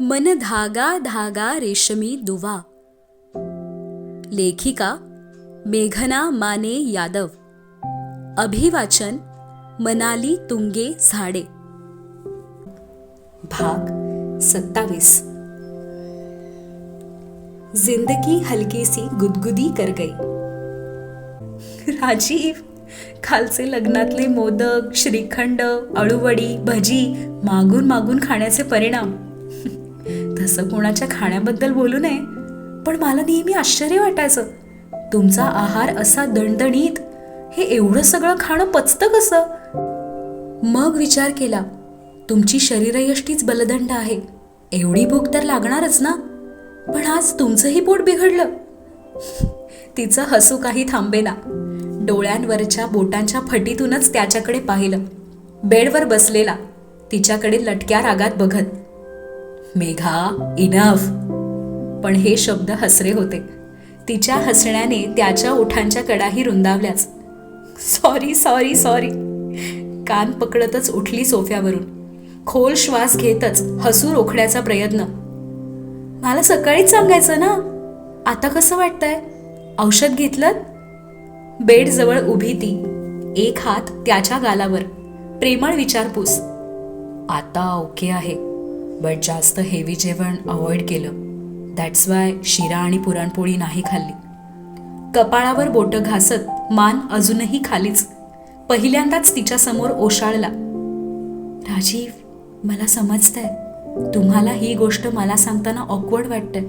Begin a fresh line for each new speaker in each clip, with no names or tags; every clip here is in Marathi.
मन धागा धागा रेशमी दुवा. लेखिका मेघना माने यादव. अभिवाचन मनाली तुंगे झाडे. भाग सत्तावीस. जिंदगी हलकी सी गुदगुदी कर गई. राजीव खालचे लग्नातले मोदक श्रीखंड अळूवडी भजी मागून मागून खाण्याचे परिणाम. तसं कोणाच्या खाण्याबद्दल बोलू नये. पण मला नेहमी आश्चर्य वाटायचं. तुमचा आहार असा दणदणीत. हे एवढं सगळं खाणं पचतं कसं? मग विचार केला. तुमची शरीरयष्टीच बलदंड आहे. एवढी भूक तर लागणारच ना? पण आज तुमचंही पोट बिघडलं. तिचं हसू काही थांबेना. डोळ्यांवरच्या बोटांच्या फटीतूनच त्याच्याकडे पाहिलं. बेडवर बसलेला. तिच्याकडे लटक्या रागात बघत. मेघा इनफ. पण हे शब्द हसरे होते. तिच्या हसण्याने त्याच्या ओठांच्या कडाही रुंदावल्याच सॉरी सॉरी सॉरी. कान पकडतच उठली सोफ्यावरून. खोल श्वास घेतच हसू रोखण्याचा प्रयत्न. मला सकाळीच सांगायचं ना? आता कसं वाटतंय? औषध घेतलं बेडजवळ उभी ती. एक हात त्याच्या गालावर. प्रेमळ विचारपूस. आता ओके आहे. बट जास्त हेवी जेवण अवॉइड केलं. दॅट्स वाय शिरा आणि पुरणपोळी नाही खाल्ली. कपाळावर बोटं घासत मान अजूनही खालीच. पहिल्यांदाच तिच्यासमोर ओशाळला. राजीव मला समजतंय. तुम्हाला ही गोष्ट मला सांगताना ऑकवर्ड वाटतंय.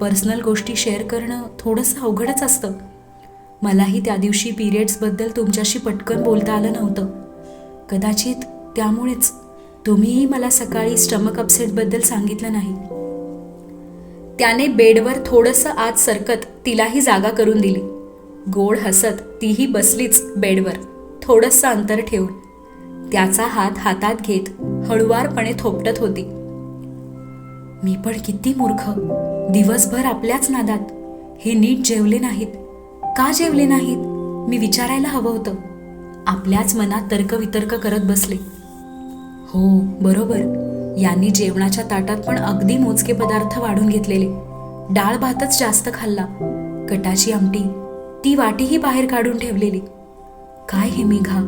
पर्सनल गोष्टी शेअर करणं थोडंसं अवघडच असतं. मलाही त्या दिवशी पिरियड्सबद्दल तुमच्याशी पटकन बोलता आलं नव्हतं. कदाचित त्यामुळेच तुम्हीही मला सकाळी स्टमक अपसेटबद्दल सांगितलं नाही. त्याने बेडवर थोडंसं आत सरकत तिलाही जागा करून दिली. गोड हसत तीही बसलीच बेडवर थोडंसं अंतर ठेवून. त्याचा हात हातात घेत हळुवारपणे थोपटत होती. मी पण किती मूर्ख. दिवसभर आपल्याच नादात. हे नीट जेवले नाहीत. का जेवले नाहीत? मी विचारायला हवं होतं. आपल्याच मनात तर्कवितर्क करत बसले. हो बरोबर. यांनी जेवणाच्या ताटात पण अगदी मोजके पदार्थ वाढून घेतलेले. डाळ भातच जास्त खाल्ला. कटाची आमटी. ती वाटीही बाहेर काढून ठेवलेली. काय हे मेघा?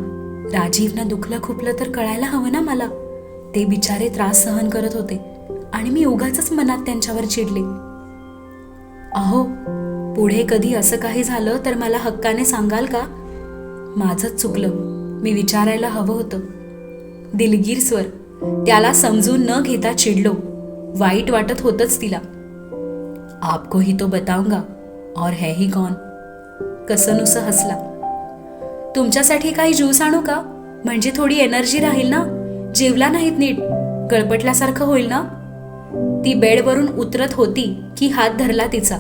राजीवनं दुखलं खुपलं तर कळायला हवं ना मला? ते बिचारे त्रास सहन करत होते. आणि मी उगाच मनात त्यांच्यावर चिडले. अहो पुढे कधी असं काही झालं तर मला हक्काने सांगाल का? माझंच चुकलं. मी विचारायला हवं होतं. दिलगीर स्वर. त्याला समजून न घेता चिडलो. वाईट वाटत होतच तिला. आपको ही तो बताऊंगा और है ही कौन? कसनुस हसला. तुमच्यासाठी काही ज्यूस आणू का? म्हणजे थोडी एनर्जी राहील ना? जेवला नाहीत नीट? गळपटल्यासारखं होईल ना? ती बेडवरून उतरत होती की हात धरला तिचा.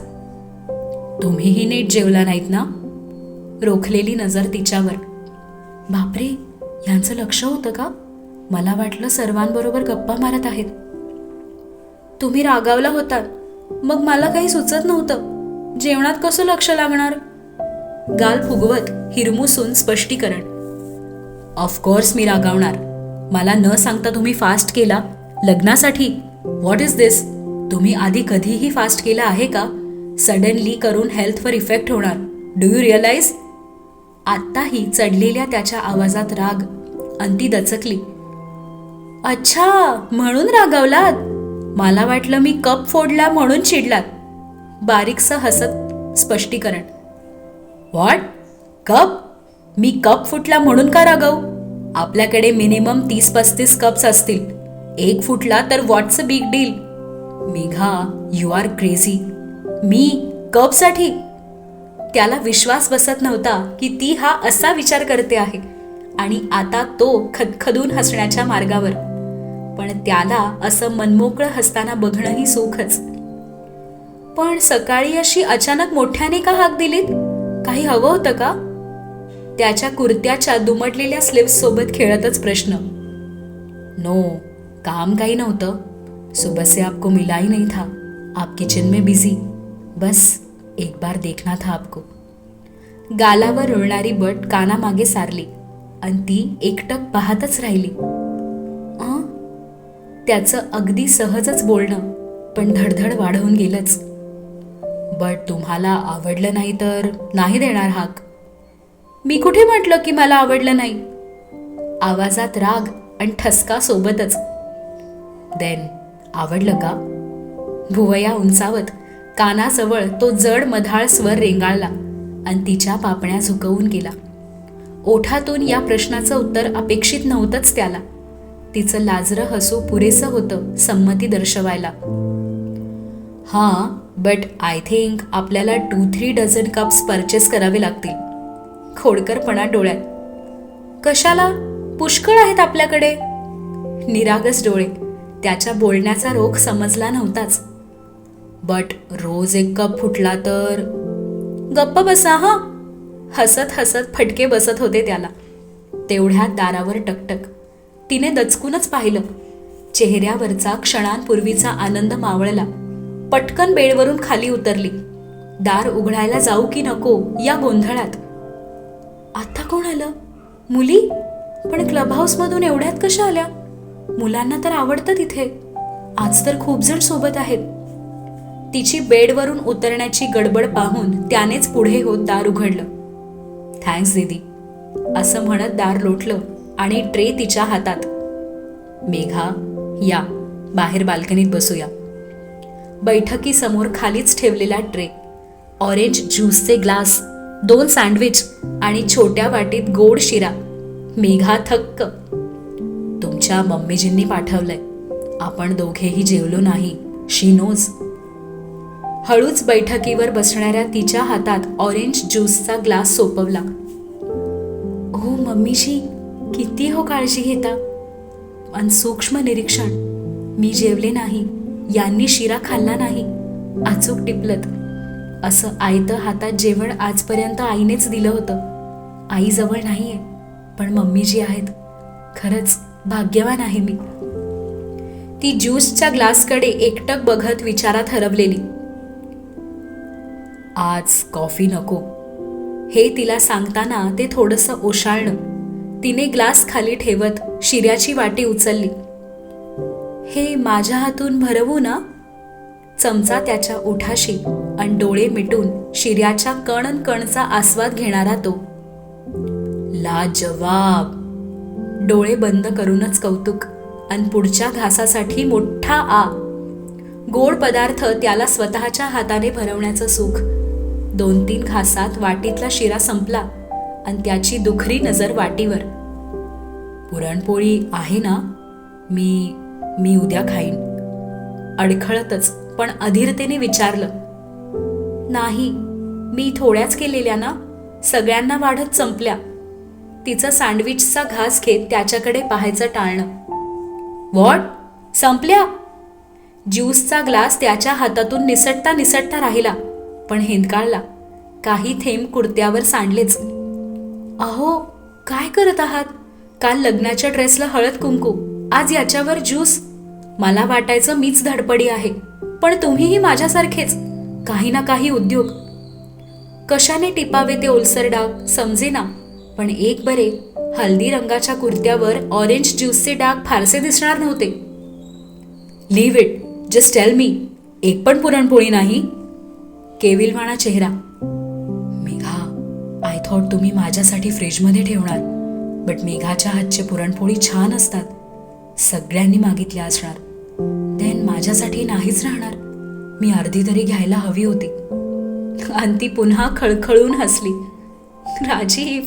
तुम्हीही नीट जेवला नाहीत ना? रोखलेली नजर तिच्यावर. बापरे यांचं लक्ष होतं का? मला वाटलं सर्वांबरोबर गप्पा मारत आहेत. तुम्ही रागावला होतात. मग मला काही सुचत नव्हतं. जेवणात कसं लक्ष लागणार? गाल फुगवत हिरमुसून स्पष्टीकरण. ऑफकोर्स मी रागावणार. मला न सांगता तुम्ही फास्ट केला. लग्नासाठी. व्हॉट इज दिस तुम्ही आधी कधीही फास्ट केला आहे का? सडनली करून हेल्थवर इफेक्ट होणार. डू यू रिअलाइज आत्ताही चढलेल्या त्याच्या आवाजात राग अंती दचकली. अच्छा म्हणून रागावलात. मला वाटलं मी कप फोडला म्हणून चिडलात. बारीकसं हसत स्पष्टीकरण. What cup? मी कप फुटला म्हणून का रागव? आपल्याकडे मिनिमम तीस पस्तीस कप्स असतील. एक फुटला तर what's a big deal. Megha you are crazy. मी कपसाठी. त्याला विश्वास बसत नव्हता की ती हा असा विचार करते आहे. आणि आता तो खदखदून हसण्याच्या मार्गावर. पण त्याला असं मनमोकळं हसताना बघणंही सुखच. पण सकाळी अशी अचानक मोठ्याने का हाक दिलीत? काही हवं होतं का? त्याच्या कुर्त्याच्या दुमटलेल्या स्लीव्स सोबत खेळतच प्रश्न. नो काम काही नव्हतं. सुबह से आपको मिला ही नहीं था. आप किचन में बिझी बस एक बार देखना था आपको. गालावर रुळणारी बट कानामागे सारली. आणि ती एकटक पाहतच राहिली. त्याचं अगदी सहजच बोलणं पण धडधड वाढवून गेलंच. बट तुम्हाला आवडलं नाही तर नाही देणार हाक. मी कुठे म्हटलं की मला आवडलं नाही? आवाजात राग आणि ठसका सोबतच. देन आवडलं का? भुवया उंचावत कानाजवळ तो जड मधाळ स्वर रेंगाळला आणि तिच्या पापण्या झुकवून गेला. ओठातून या प्रश्नाचं उत्तर अपेक्षित नव्हतंच त्याला. तिचं लाजरं हसू पुरेसं होतं संमती दर्शवायला. हां बट आय थिंक आपल्याला two three dozen cups purchase करावे लागतील. खोडकरपणा डोळ्यात. कशाला? पुष्कळ आहेत आपल्याकडे. निरागस डोळे. त्याच्या बोलण्याचा रोख समजला नव्हताच. बट रोज एक कप फुटला तर? गप्प बसा हा. हसत हसत फटके बसत होते त्याला. तेवढ्या दारावर टकटक. तिने दचकूनच पाहिलं. चेहऱ्यावरचा क्षणांपूर्वीचा आनंद मावळला. पटकन बेडवरून खाली उतरली. दार उघडायला जाऊ की नको या गोंधळात. आता कोण आलं? मुली? पण क्लब हाऊसमधून एवढ्यात कशा आल्या? मुलांना तर आवडतं तिथे. आज तर खूप जण सोबत आहेत. तिची बेडवरून उतरण्याची गडबड पाहून त्यानेच पुढे होत दार उघडलं. थँक्स दीदी. असं म्हणत दार लोटलं. आणि ट्रे तिच्या हातात. मेघा या बाहेर बाल्कनीत बसूया. बैठकीसमोर खालीच ठेवलेला ट्रे ऑरेंज ज्यूसचे ग्लास दोन सँडविच आणि छोट्या वाटीत गोड शिरा. मेघा थक्क. तुमच्या मम्मीजींनी पाठवलंय. आपण दोघेही जेवलो नाही शी नोज. हळूच बैठकीवर बसणाऱ्या तिच्या हातात ऑरेंज ज्यूसचा ग्लास सोपवला. हो मम्मीजी. किती हो काळजी घेता? अन सूक्ष्म निरीक्षण. मी जेवले नाही. यांनी शिरा खाल्ला नाही. अचूक टिपलत. असं आयतं हातात जेवण आजपर्यंत आईनेच दिलं होतं. आई जवळ नाहीये पण मम्मी जी आहेत. खरंच भाग्यवान आहे मी. ती ज्यूसच्या ग्लासकडे एकटक बघत विचारात हरवलेली. आज कॉफी नको. हे तिला सांगताना ते थोडंसं ओशाळणं तिने ग्लास खाली ठेवत शिऱ्याची वाटी उचलली. हे माझ्या हातून भरवू ना. चमचा त्याच्या ओठाशी आणि डोळे मिटून शिऱ्याच्या कण कणचा आस्वाद घेणारा तो. लाजवाब. डोळे बंद करूनच कौतुक आणि पुढच्या घासासाठी मोठा आ. गोड पदार्थ त्याला स्वतःच्या हाताने भरवण्याचं सुख. दोन तीन घासात वाटीतला शिरा संपला. आणि त्याची दुखरी नजर वाटीवर. पुरणपोळी आहे ना? मी मी उद्या खाईन. अडखळतच पण अधीरतेने विचारलं. नाही मी थोड्याच केलेल्या ना? सगळ्यांना वाढत संपल्या. तिचं सँडविचचा घास घेत त्याच्याकडे पाहायचं टाळणं वॉट? संपल्या? ज्यूसचा ग्लास त्याच्या हातातून निसटता निसटता राहिला पण हिंदकाळला. काही थेंब कुर्त्यावर सांडलेच. अहो काय करत आहात? काल लग्नाच्या ड्रेसला हळद कुंकू आज याच्यावर ज्यूस. मला वाटायचं मीच धडपडी आहे पण तुम्हीही माझ्यासारखेच काही ना काही उद्योग. कशाने टिपावे ते ओलसर डाग समजेना. पण एक बरे हल्दी रंगाच्या कुर्त्यावर ऑरेंज ज्यूसचे डाग फारसे दिसणार नव्हते. Leave it just tell me एक पण पुरणपोळी नाही? केविलवाणा चेहरा. थॉट तुम्ही माझ्यासाठी फ्रीजमध्ये ठेवणार. बट मेघाच्या हातचे पुरणपोळी छान असतात. सगळ्यांनी मागितली असणार. देन माझ्यासाठी नाहीच राहणार. मी अर्धी तरी घ्यायला हवी होती. आणि ती पुन्हा खळखळून हसली. राजीव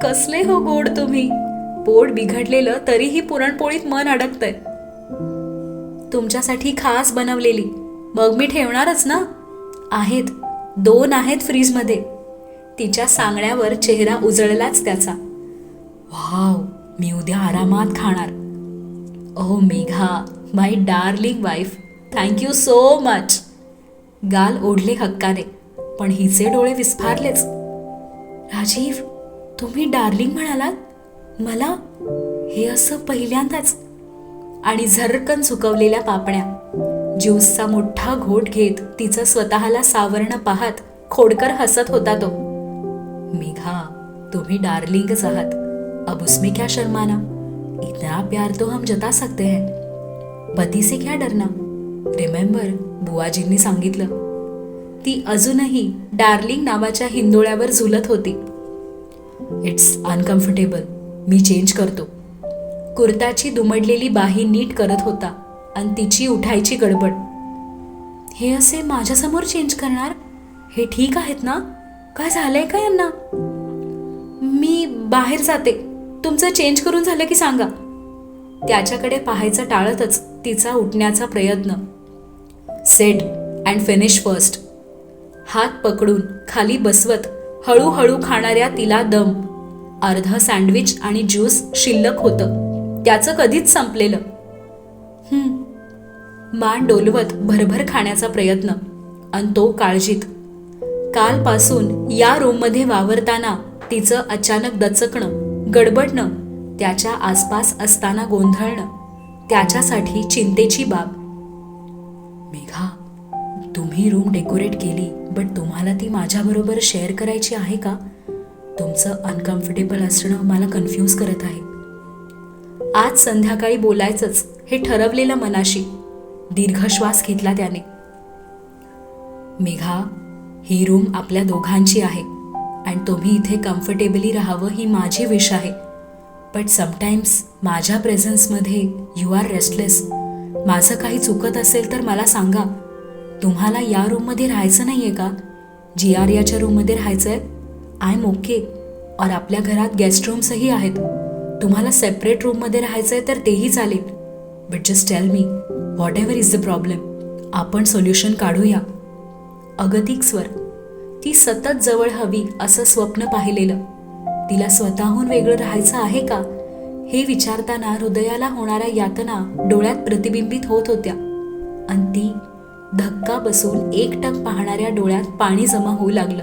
कसले हो गोड तुम्ही. पोट बिघडलेलं तरीही पुरणपोळीत मन अडकतंय. तुमच्यासाठी खास बनवलेली. मग मी ठेवणारच ना? आहेत. दोन आहेत फ्रीजमध्ये तिच्या सांगण्यावर चेहरा उजळलाच त्याचा. वाव मी उद्या आरामात खाणार. ओ Megha my darling wife thank you so much गाल ओढले हक्काने पण हिचे डोळे विस्फारलेच. राजीव तुम्ही डार्लिंग म्हणालात? मला? हे असं पहिल्यांदाच. आणि झरकन झुकवलेल्या पापण्या. ज्यूसचा मोठा घोट घेत तिचं स्वतःला सावरणं पाहत खोडकर हसत होता तो. मेघा तुम्ही डार्लिंगच आहात. अब उसमें क्या शर्माना इतना प्यार तो हम जता सकते हैं. पती से क्या डरना? रिमेंबर बुवाजींनी सांगितलं. ती अजूनही डार्लिंग नावाच्या हिंदोळ्यावर झुलत होती. इट्स अनकम्फर्टेबल मी चेंज करतो. कुर्ताची दुमडलेली बाही नीट करत होता आणि तिची उठायची गडबड. हे असे माझ्यासमोर चेंज करणार? हे ठीक आहेत ना? काय झालंय का यांना? मी बाहेर जाते. तुमचं चेंज करून झालं की सांगा. त्याच्याकडे पाहायचं टाळतच तिचा उठण्याचा प्रयत्न. सेट अँड फिनिश फर्स्ट हात पकडून खाली बसवत हळूहळू खाणाऱ्या तिला दम. अर्ध सँडविच आणि ज्यूस शिल्लक होतं. त्याचं कधीच संपलेलं. मान डोलवत भरभर खाण्याचा प्रयत्न. आणि तो काळजीत कालपासून या रूममध्ये वावरताना तिचं अचानक दचकणं गडबडणं त्याच्या आसपास असताना गोंधळणं त्याच्यासाठी चिंतेची बाब. मेघा तुम्ही रूम डेकोरेट केली बट तुम्हाला ती माझ्याबरोबर शेअर करायची आहे का? तुमचं अनकम्फर्टेबल असणं मला कन्फ्यूज करत आहे. आज संध्याकाळी बोलायचंच हे ठरवलेलं मनाशी. दीर्घ श्वास घेतला त्याने. मेघा ही रूम आपल्या दोघांची आहे. आणि तुम्ही इथे कम्फर्टेबली राहावं ही माझी विश आहे. बट समटाईम्स माझ्या प्रेझन्समध्ये यू आर रेस्टलेस माझं काही चुकत असेल तर मला सांगा. तुम्हाला या रूममध्ये राहायचं नाही आहे का? जी आर याच्या रूममध्ये राहायचं आहे आय एम ओके और आपल्या घरात गेस्ट रूम्सही आहेत. तुम्हाला सेपरेट रूममध्ये राहायचं आहे तर तेही चालेल. But just tell me whatever is the problem आपण सोल्युशन काढूया. अगतिक स्वर. ती सतत जवळ हवी असं स्वप्न पाहिलेलं. तिला स्वतःहून वेगळं राहायचं आहे का? हे विचारताना हृदयाला होणाऱ्या यातना डोळ्यात प्रतिबिंबित होत होत्या. आणि ती धक्का बसून एकटक पाहणाऱ्या डोळ्यात पाणी जमा होऊ लागलं.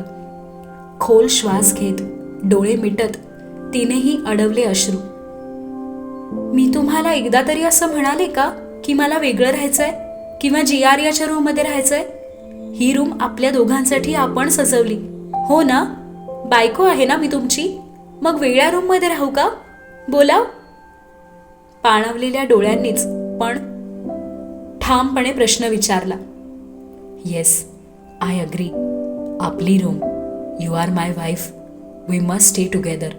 खोल श्वास घेत डोळे मिटत तिनेही अडवले अश्रू. मी तुम्हाला एकदा तरी असं म्हणाले का? की मला वेगळं राहायचंय? किंवा जी आर याच्या रूममध्ये राहायचंय? ही रूम आपल्या दोघांसाठी आपण सजवली. हो ना? बायको आहे ना मी तुमची? मग वेगळ्या रूममध्ये राहू का? बोला पाणावलेल्या डोळ्यांनीच पण ठामपणे प्रश्न विचारला. येस आय अग्री आपली room you are my wife we must stay together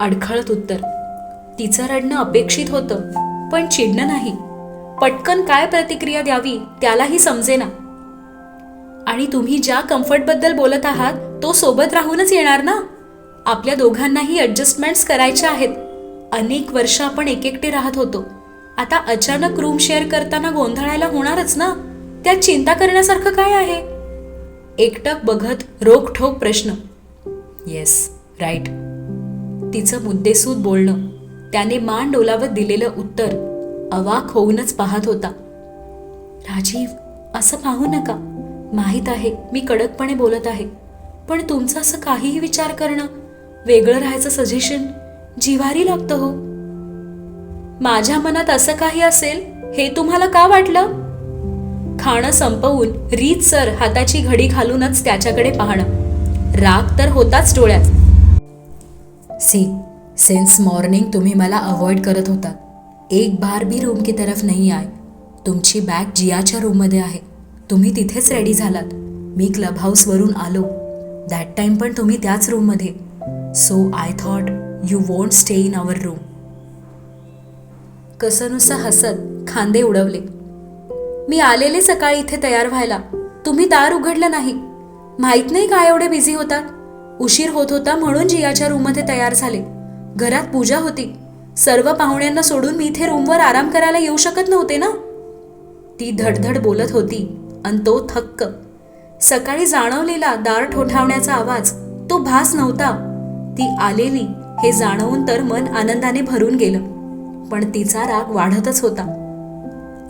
अडखळत उत्तर. तिचं रडणं अपेक्षित होतं पण चिडणं नाही. पटकन काय प्रतिक्रिया द्यावी त्यालाही समजेना. आणि तुम्ही ज्या कम्फर्टबद्दल बोलत आहात तो सोबत राहूनच येणार ना? आपल्या दोघांनाही ॲडजस्टमेंट्स करायच्या आहेत. अनेक वर्ष आपण एकेकटे राहत होतो. आता अचानक रूम शेअर करताना गोंधळायला होणारच ना? त्यात चिंता करण्यासारखं काय आहे? एकटक बघत रोखठोक प्रश्न. येस राईट तिचं मुद्देसूद बोलणं. त्याने मान डोलावत दिलेलं उत्तर अवाक होऊनच पाहत होता. राजीव असं पाहू नका. माहीत आहे मी कडकपणे बोलत आहे. पण तुमचं असं काहीही विचार करणं वेगळं राहायचं सजेशन जिवारी लागतं हो. माझ्या मनात असं काही असेल हे तुम्हाला का वाटलं? खाणं संपवून रीत सर हाताची घडी घालूनच त्याच्याकडे पाहणं. राग तर होताच डोळ्यात. सी सिन्स मॉर्निंग तुम्ही मला अवॉइड करत होता एक बार भी रूम की तरफ नाही आय. तुमची बॅग जियाच्या रूममध्ये आहे. तुम्ही तिथेच रेडी झालात. मी क्लब हाऊसवरून आलो. दॅट टाईम पण तुम्ही त्याच रूममध्ये so I thought you won't stay in our room कसनुसं हसत खांदे उडवले. मी आलेले सकाळी इथे तयार व्हायला. तुम्ही दार उघडलं नाही. माहीत नाही काय एवढे बिझी होतात? उशीर होत होता म्हणून जियाच्या रूममध्ये तयार झाले. घरात पूजा होती. सर्व पाहुण्यांना सोडून मी इथे रूमवर आराम करायला येऊ शकत नव्हते ना? ती धडधड बोलत होती. आणि तो थक्क. सकाळी जाणवलेला दार ठोठावण्याचा आवाज तो भास नव्हता. ती आलेली हे जाणवून तर मन आनंदाने भरून गेलं पण तिचा राग वाढतच होता.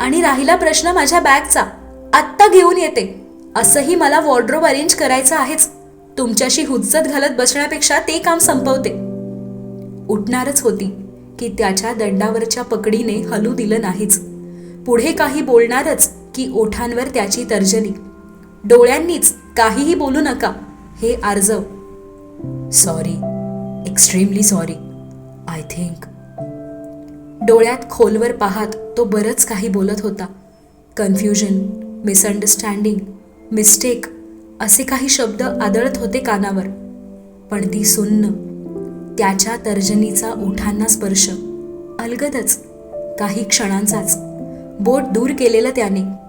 आणि राहिला प्रश्न माझ्या बॅगचा. आत्ता घेऊन येते. असंही मला वॉर्ड्रोब अरेंज करायचं आहेच. तुमच्याशी हुज्जत घालत बसण्यापेक्षा ते काम संपवते. उठणारच होती की त्याच्या दंडावरच्या पकडीने हलू दिलं नाहीच. पुढे काही बोलणारच की ओठांवर त्याची तर्जनी. डोळ्यांनीच काहीही बोलू नका हे आर्जव. Sorry extremely sorry I think डोळ्यात खोलवर पाहत तो बरंच काही बोलत होता. कन्फ्युजन मिसअंडरस्टँडिंग मिस्टेक असे काही शब्द आदळत होते कानावर. पण ती सुन्न त्याच्या तर्जनीचा ओठांना स्पर्श. अलगदच काही क्षणांचाच. बोट दूर केलेलं त्याने.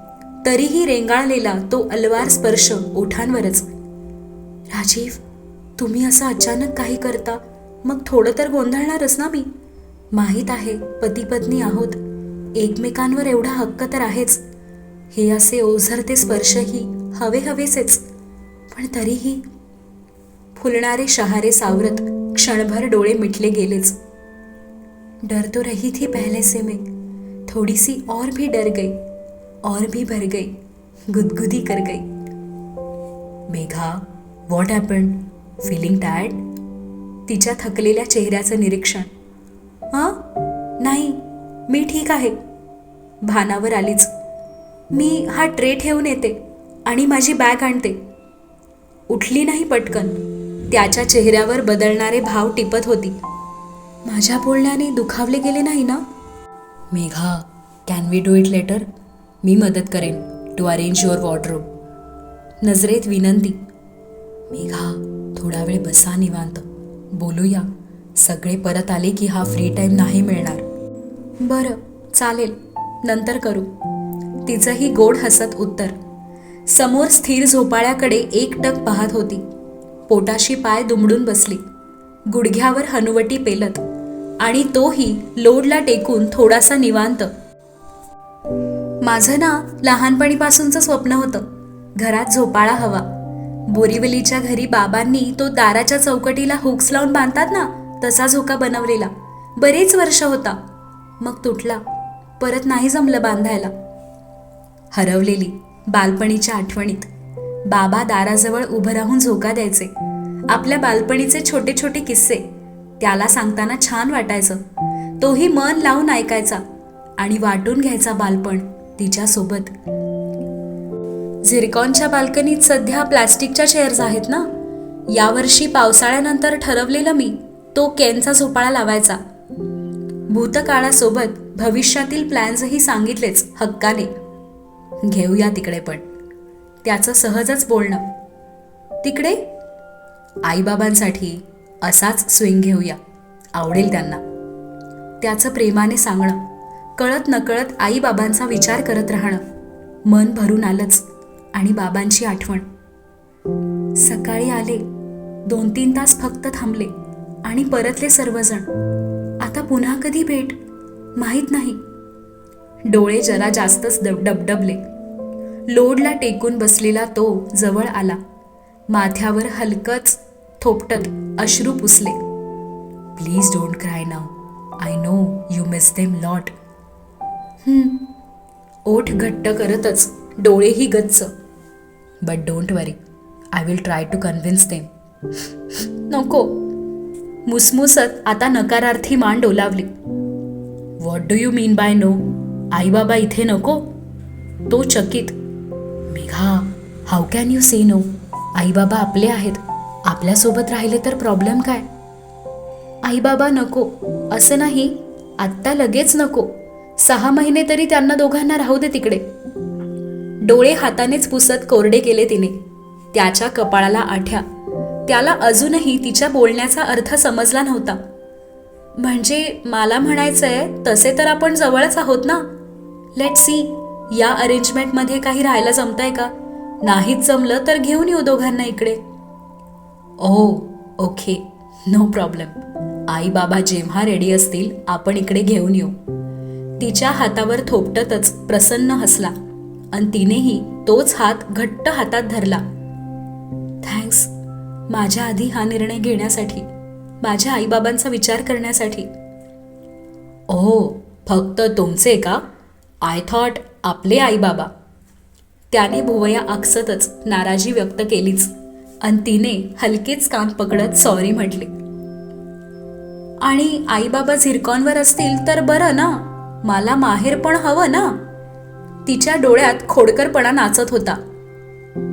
तरीही रेंगाळलेला तो अलवार स्पर्श ओठांवरच. राजीव तुम्ही असं अचानक काही करता? मग थोडं तर गोंधळणारच ना मी? माहीत आहे पती पत्नी आहोत. एकमेकांवर एवढा हक्क तर आहेच. हे असे ओझरते स्पर्शही हवे हवेसेच पण तरीही फुलणारे शहारे सावरत क्षणभर डोळे मिटले गेलेच. डर तो रही थी पहले से मैं. थोड़ी सी और भी डर गई. और भी भर गई गुदगुदी कर गई। Megha what happen feeling tired तिच्या थकलेल्या चेहऱ्याचं निरीक्षण. हां? नाही मी ठीक आहे. भानावर आलीच. मी हा ट्रे ठेवून येते आणि माझी बॅग आणते. उठली नाही पटकन. त्याच्या चेहऱ्यावर बदलणारे भाव टिपत होती. माझ्या बोलण्याने दुखावले गेले नाही ना? Megha can we do it later मी मदत करेन. टू अरेंज युअर वॉर्डरोब नजरेत विनंती. मेघा थोडा वेळ बसा निवांत. बोलूया. सगळे परत आले की हा फ्री टाईम नाही मिळणार. बरं चालेल. नंतर करू. तिचंही गोड हसत उत्तर. समोर स्थिर झोपाळ्याकडे एकटक पाहत होती. पोटाशी पाय दुमडून बसली. गुडघ्यावर हनुवटी पेलत. आणि तोही लोडला टेकून थोडासा निवांत. माझं ना लहानपणीपासूनचं स्वप्न होतं. घरात झोपाळा हवा. बोरिवलीच्या घरी बाबांनी तो दाराच्या चौकटीला हुक्स लावून बांधतात ना तसा झोका बनवलेला. बरेच वर्ष होता. मग तुटला. परत नाही जमलं बांधायला. हरवलेली बालपणीच्या आठवणीत. बाबा दाराजवळ उभं राहून झोका द्यायचे. आपल्या बालपणीचे छोटे छोटे किस्से. त्याला सांगताना छान वाटायचं. तोही मन लावून ऐकायचा आणि वाटून घ्यायचा बालपण. तिच्यासोबत. झिरकॉनच्या बाल्कनीत सध्या प्लास्टिकच्या चेअर्स आहेत ना? यावर्षी पावसाळ्यानंतर ठरवलेलं मी तो केनचा झोपाळा लावायचा. भूतकाळासोबत भविष्यातील प्लॅन्सही सांगितलेच हक्काने. घेऊया तिकडे पण. त्याचं सहजच बोलणं. तिकडे? आईबाबांसाठी असाच स्विंग घेऊया. आवडेल त्यांना. त्याचं प्रेमाने सांगणं. कळत नकळत आईबाबांचा विचार करत राहणं. मन भरून आलंच आणि बाबांची आठवण. सकाळी आले दोन तीन तास फक्त थांबले आणि परतले सर्वजण. आता पुन्हा कधी भेट? माहीत नाही. डोळे जरा जास्तच डब डबडबले. लोडला टेकून बसलेला तो जवळ आला. माथ्यावर हलकच थोपटत अश्रू पुसले. Please don't cry now I know you miss them lot ओठ घट्ट करतच डोळेही गच्च. But don't worry I will try to convince them नको. मुसमुसत आता नकारार्थी मान डोलावली. What do you mean by no आईबाबा इथे नको. तो चकित. Megha how can you say no आईबाबा आपले आहेत. आपल्यासोबत राहिले तर प्रॉब्लेम काय? आईबाबा नको. असं नाही आत्ता लगेच नको. सहा महिने तरी त्यांना दोघांना राहू दे तिकडे. डोळे हातानेच पुसत कोरडे केले तिने. त्याच्या कपाळाला आठ्या. त्याला अजूनही तिच्या बोलण्याचा अर्थ समजला नव्हता. म्हणजे मला म्हणायचंय तसे तर आपण जवळच आहोत ना? लेट सी या अरेंजमेंटमध्ये काही राहायला जमतंय का? नाहीच जमलं तर घेऊन येऊ दोघांना इकडे. Oh okay. नो प्रॉब्लेम आई बाबा जेव्हा रेडी असतील आपण इकडे घेऊन येऊ. तिच्या हातावर थोपटतच प्रसन्न हसला. आणि तिनेही तोच हात घट्ट हातात धरला. थँक्स. माझ्या आधी हा निर्णय घेण्यासाठी माझ्या आईबाबांचा विचार करण्यासाठी. ओ फक्त तुमचे का? आय थॉट आपले आईबाबा. त्याने भुवया आकसतच नाराजी व्यक्त केलीच. आणि तिने हलकेच कान पकडत सॉरी म्हटले. आणि आईबाबा झिरकॉनवर असतील तर बरं ना? मला माहेर पण हवं ना? तिच्या डोळ्यात खोडकरपणा नाचत होता.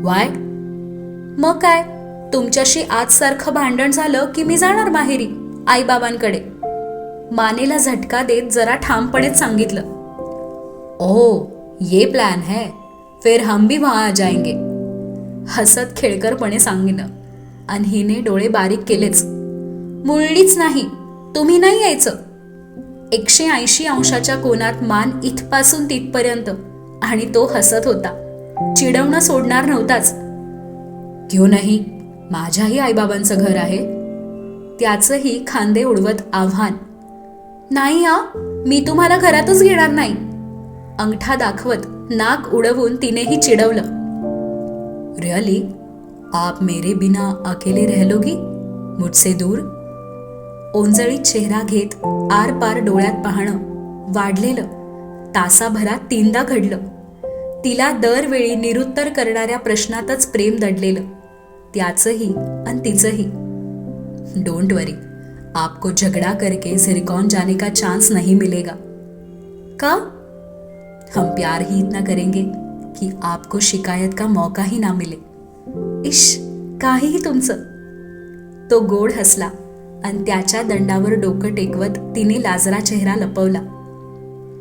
वाय? मग काय? तुमच्याशी आजसारखं भांडण झालं की मी जाणार माहेरी आईबाबांकडे? मानेला झटका देत जरा ठामपणेच सांगितलं. ओह ये प्लॅन है. फिर हम भी वहां आ जाएंगे. हसत खेळकरपणे सांगितलं. आणि हिने डोळे बारीक केलेच. मुळलीच नाही. तुम्ही नाही यायचं. एकशे ऐंशी अंशाच्या कोनात मान इथपासून तिथपर्यंत आणि तो हसत होता. चिडवणं सोडणार नव्हताच. घेऊ नाही? माझ्याही आईबाबांचं घर आहे. त्याचंही खांदे उडवत आव्हान. नाही हा मी तुम्हाला घरातच घेणार नाही. अंगठा दाखवत नाक उडवून तिनेही चिडवलं. रिअली आप मेरे बिना अकेले रह लोगी? मुझसे दूर ओंजळीत चेहरा घेत आरपार डोळ्यात पाहणं वाढलेलं. तासाभरात तीनदा घडलं. तिला दरवेळी निरुत्तर करणाऱ्या प्रश्नातच प्रेम दडलेलं. त्याचंही आणि तिचंही. डोंट वरी आपको झगड़ा करके सिलिकॉन जाने का चांस नहीं मिलेगा. का? हम प्यार ही इतना करेंगे कि आपको शिकायत का मौका ही ना मिले. इश काहीही तुमचं? तो गोड हसला. आणि त्याच्या दंडावर डोकं टेकवत तिने लाजरा चेहरा लपवला.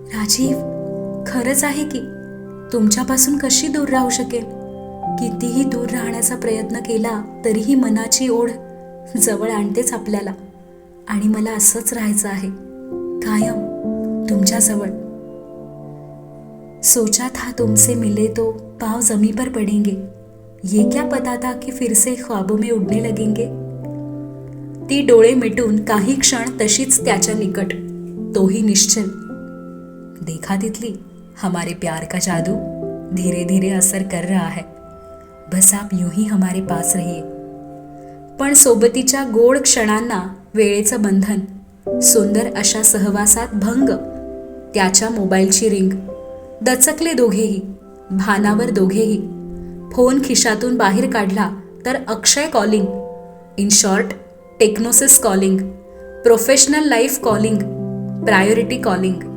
राजीव खरंच आहे की तुमच्यापासून कशी दूर राहू शकेल? कितीही दूर राहण्याचा प्रयत्न केला तरीही मनाची ओढ जवळ आणतेच आपल्याला. आणि मला असंच राहायचं आहे. कायम तुमच्याजवळ. सोचा था तुमसे मिले तो पाव जमी पर पडेंगे. ये क्या पता था कि फिर से ख्वाबों में उडने लगेंगे? ती डोळे मिटून काही क्षण तशीच त्याच्या निकट. तोही निश्चल. देखा तितली हमारे प्यार का जादू? धीरे धीरे असर कर रहा है. बस आप यूं ही हमारे पास रहिए. पण सोबतीच्या गोड क्षणांना वेळेचं बंधन सुंदर अशा सहवासात भंग त्याच्या मोबाईलची रिंग दचकले दोघेही भानावर दोघेही फोन खिशातून बाहेर काढला तर Akshay calling. In short Technosys calling professional life calling priority calling